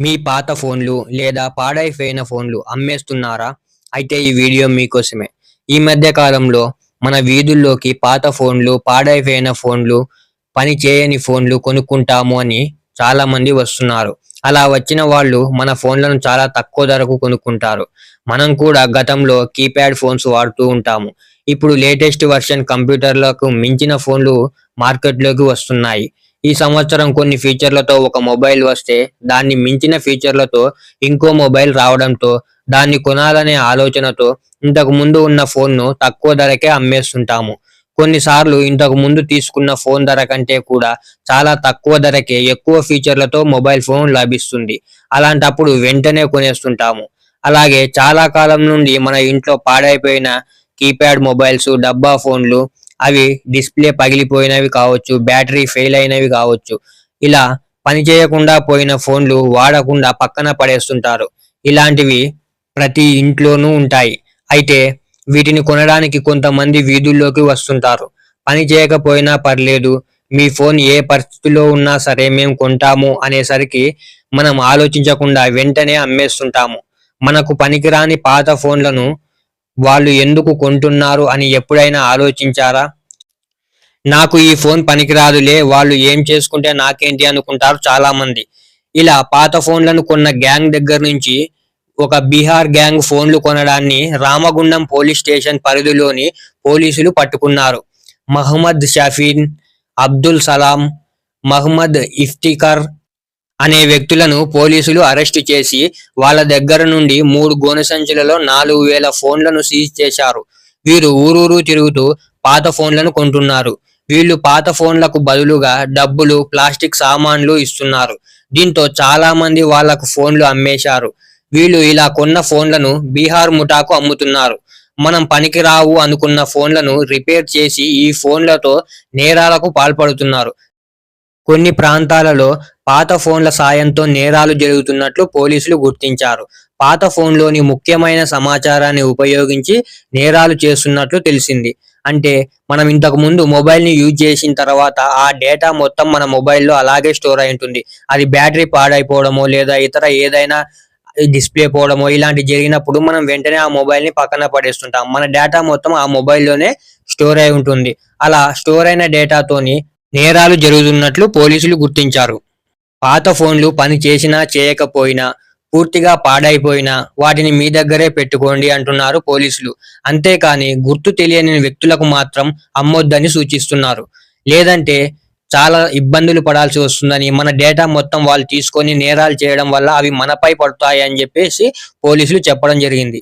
మీ పాత ఫోన్లు లేదా పాడైపోయిన ఫోన్లు అమ్మేస్తున్నారా? అయితే ఈ వీడియో మీకోసమే. ఈ మధ్య కాలంలో మన వీధుల్లోకి పాత ఫోన్లు పాడైపోయిన ఫోన్లు పని చేయని ఫోన్లు కొనుక్కుంటాము అని చాలా మంది వస్తున్నారు. అలా వచ్చిన వాళ్ళు మన ఫోన్లను చాలా తక్కువ ధరకు కొనుక్కుంటారు. మనం కూడా గతంలో కీప్యాడ్ ఫోన్స్ వాడుతూ ఉంటాము. ఇప్పుడు లేటెస్ట్ వర్షన్ కంప్యూటర్లకు మించిన ఫోన్లు మార్కెట్లోకి వస్తున్నాయి. ఈ సంవత్సరం కొన్ని ఫీచర్లతో ఒక మొబైల్ వస్తే దాన్ని మించిన ఫీచర్లతో ఇంకో మొబైల్ రావడంతో దాన్ని కొనాలనే ఆలోచనతో ఇంతకు ముందు ఉన్న ఫోన్ను తక్కువ ధరకే అమ్మేస్తుంటాము. కొన్నిసార్లు ఇంతకు ముందు తీసుకున్న ఫోన్ ధర కంటే కూడా చాలా తక్కువ ధరకే ఎక్కువ ఫీచర్లతో మొబైల్ ఫోన్ లభిస్తుంది. అలాంటప్పుడు వెంటనే కొనేస్తుంటాము. అలాగే చాలా కాలం నుండి మన ఇంట్లో పాడైపోయిన కీప్యాడ్ మొబైల్స్ డబ్బా ఫోన్లు అవి డిస్ప్లే పగిలిపోయినవి కావచ్చు బ్యాటరీ ఫెయిల్ అయినవి కావచ్చు. ఇలా పని చేయకుండా పోయిన ఫోన్లు వాడకుండా పక్కన పడేస్తుంటారు. ఇలాంటివి ప్రతి ఇంట్లోనూ ఉంటాయి. అయితే వీటిని కొనడానికి కొంతమంది వీధుల్లోకి వస్తుంటారు. పని చేయకపోయినా పర్లేదు మీ ఫోన్ ఏ పరిస్థితిలో ఉన్నా సరే మేము కొంటాము అనేసరికి మనం ఆలోచించకుండా వెంటనే అమ్మేస్తుంటాము. మనకు పనికిరాని పాత ఫోన్లను వాళ్ళు ఎందుకు కొంటున్నారు అని ఎప్పుడైనా ఆలోచించారా? నాకు ఈ ఫోన్ పనికిరాదులే వాళ్ళు ఏం చేసుకుంటే నాకేంటి అనుకుంటారు చాలా మంది ఇలా పాత ఫోన్లను కొన్న గ్యాంగ్ దగ్గర నుంచి ఒక బీహార్ గ్యాంగ్ ఫోన్లు కొనడాన్ని రామగుండం పోలీస్ స్టేషన్ పరిధిలోని పోలీసులు పట్టుకున్నారు. మహమ్మద్ షఫీన్ అబ్దుల్ సలాం మహమ్మద్ ఇఫ్తికర్ అనే వ్యక్తులను పోలీసులు అరెస్టు చేసి వాళ్ళ దగ్గర నుండి మూడు గోనె సంచులలో నాలుగు వేల ఫోన్లను సీజ్ చేశారు. వీరు ఊరూరు తిరుగుతూ పాత ఫోన్లను కొంటున్నారు. వీళ్ళు పాత ఫోన్లకు బదులుగా డబ్బులు ప్లాస్టిక్ సామాన్లు ఇస్తున్నారు. దీంతో చాలా మంది వాళ్ళకు ఫోన్లు అమ్మేశారు. వీళ్ళు ఇలా కొన్న ఫోన్లను బీహార్ ముఠాకు అమ్ముతున్నారు. మనం పనికిరావు అనుకున్న ఫోన్లను రిపేర్ చేసి ఈ ఫోన్లతో నేరాలకు పాల్పడుతున్నారు. కొన్ని ప్రాంతాలలో పాత ఫోన్ల సాయంతో నేరాలు జరుగుతున్నట్లు పోలీసులు గుర్తించారు. పాత ఫోన్లోని ముఖ్యమైన సమాచారాన్ని ఉపయోగించి నేరాలు చేస్తున్నట్లు తెలిసింది. అంటే మనం ఇంతకు ముందు మొబైల్ని యూజ్ చేసిన తర్వాత ఆ డేటా మొత్తం మన మొబైల్లో అలాగే స్టోర్ అయి ఉంటుంది. అది బ్యాటరీ పాడైపోవడమో లేదా ఇతర ఏదైనా డిస్ప్లే పోవడమో ఇలాంటి జరిగినప్పుడు మనం వెంటనే ఆ మొబైల్ని పక్కన పడేస్తుంటాం. మన డేటా మొత్తం ఆ మొబైల్లోనే స్టోర్ అయి ఉంటుంది. అలా స్టోర్ అయిన డేటాతోని నేరాలు జరుగుతున్నట్లు పోలీసులు గుర్తించారు. పాత ఫోన్లు పని చేసినా చేయకపోయినా పూర్తిగా పాడైపోయినా వాటిని మీ దగ్గరే పెట్టుకోండి అంటున్నారు పోలీసులు. అంతేకాని గుర్తు తెలియని వ్యక్తులకు మాత్రం అమ్మొద్దని సూచిస్తున్నారు. లేదంటే చాలా ఇబ్బందులు పడాల్సి వస్తుందని మన డేటా మొత్తం వాళ్ళు తీసుకొని నేరాలు చేయడం వల్ల అవి మనపై పడతాయి అని చెప్పేసి పోలీసులు చెప్పడం జరిగింది.